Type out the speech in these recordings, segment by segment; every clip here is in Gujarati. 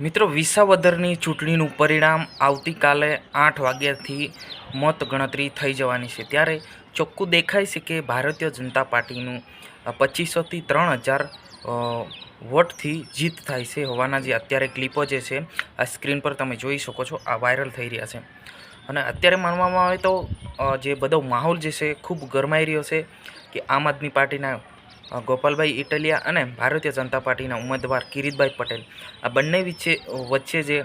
મિત્રો, વિસાવદરની ચૂંટણીનું પરિણામ આવતીકાલે આઠ વાગ્યાથી મત ગણતરી થઈ જવાની છે. ત્યારે ચોખ્ખું દેખાય છે કે ભારતીય જનતા પાર્ટીનું પચીસોથી ત્રણ હજાર વોટથી જીત થાય છે હોવાના જે અત્યારે ક્લિપો જે છે, આ સ્ક્રીન પર તમે જોઈ શકો છો, આ વાયરલ થઈ રહ્યા છે. અને અત્યારે માનવામાં આવે તો જે બધો માહોલ જે છે ખૂબ ગરમાઈ રહ્યો છે કે આમ આદમી પાર્ટીના ગોપાલભાઈ ઇટલિયા અને ભારતીય જનતા પાર્ટીના ઉમેદવાર કિરીટભાઈ પટેલ. આ બંને વચ્ચે વચ્ચે જે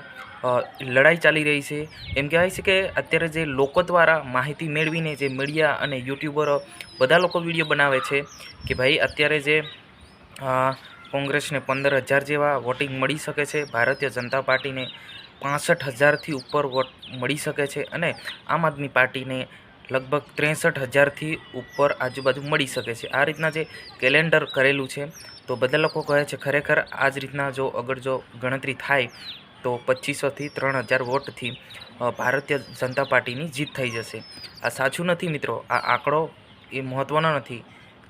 લડાઈ ચાલી રહી છે, એમ કહેવાય છે કે અત્યારે જે લોકો દ્વારા માહિતી મેળવીને જે મીડિયા અને યુટ્યુબરો બધા લોકો વીડિયો બનાવે છે કે ભાઈ અત્યારે જે કોંગ્રેસને પંદર હજાર જેવા વોટિંગ મળી શકે છે, ભારતીય જનતા પાર્ટીને પાસઠ હજારથી ઉપર વોટ મળી શકે છે અને આમ આદમી પાર્ટીને લગભગ ત્રેસઠ હજારથી ઉપર આજુબાજુ મળી શકે છે. આ રીતના જે કેલેન્ડર કરેલું છે, તો બધા લોકો કહે છે, ખરેખર આ જ રીતના જો અગર જો ગણતરી થાય, તો પચીસોથી ત્રણ હજાર વોટથી ભારતીય જનતા પાર્ટીની જીત થઈ જશે. આ સાચું નથી મિત્રો. આ આંકડો એ મહત્ત્વનો નથી.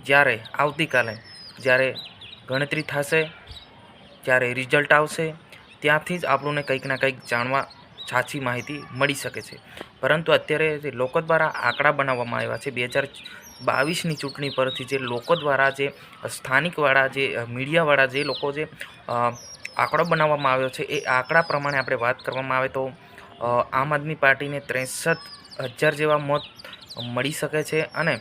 જ્યારે આવતીકાલે જ્યારે ગણતરી થશે, જ્યારે રિઝલ્ટ આવશે, ત્યાંથી જ આપણને કંઈક ના કંઈક જાણવા સાચી માહિતી મળી શકે છે. પરંતુ અત્યારે જે લોકો દ્વારા આંકડા બનાવવામાં આવ્યા છે, બે હજાર બાવીસની ચૂંટણી પરથી જે લોકો દ્વારા જે સ્થાનિકવાળા જે મીડિયાવાળા જે લોકો જે આંકડો બનાવવામાં આવ્યો છે, એ આંકડા પ્રમાણે આપણે વાત કરવામાં આવે તો આમ આદમી પાર્ટીને ત્રેસઠ હજાર જેવા મત મળી શકે છે અને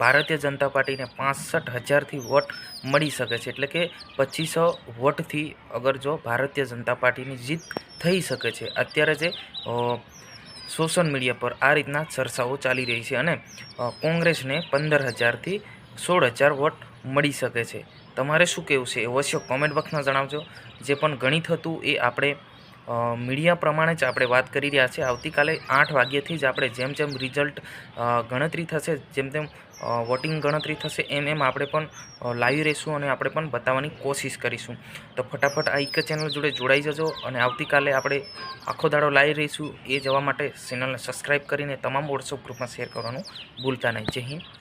ભારતીય જનતા પાર્ટીને પાસઠ હજારથી વોટ મળી શકે છે. એટલે કે પચીસો વોટથી અગર જો ભારતીય જનતા પાર્ટીની જીત થઈ શકે છે. અત્યારે જે સોશિયલ મીડિયા પર આ રીતના ચર્ચાઓ ચાલી રહી છે અને કોંગ્રેસને પંદર હજારથી સોળ હજાર વોટ મળી શકે છે. તમારે શું કહેવું છે? અવશ્ય કોમેન્ટ બોક્સમાં જણાવજો. જે પણ ગણિત હતું એ આપણે મીડિયા પ્રમાણે જ આપણે વાત કરી રહ્યા છીએ. આવતીકાલે આઠ વાગ્યાથી જ આપણે જેમ જેમ રિઝલ્ટ ગણતરી થશે, જેમ તેમ વોટિંગ ગણતરી થશે, એમ એમ આપણે પણ લાવી રહીશું અને આપણે પણ બતાવવાની કોશિશ કરીશું. તો ફટાફટ આ એક ચેનલ જોડે જોડાઈ જજો અને આવતીકાલે આપણે આખો દાડો લાવી રહીશું. એ જવા માટે ચેનલને સબસ્ક્રાઈબ કરીને તમામ વોટ્સઅપ ગ્રુપમાં શેર કરવાનું ભૂલતા નહીં. જય હિન્દ.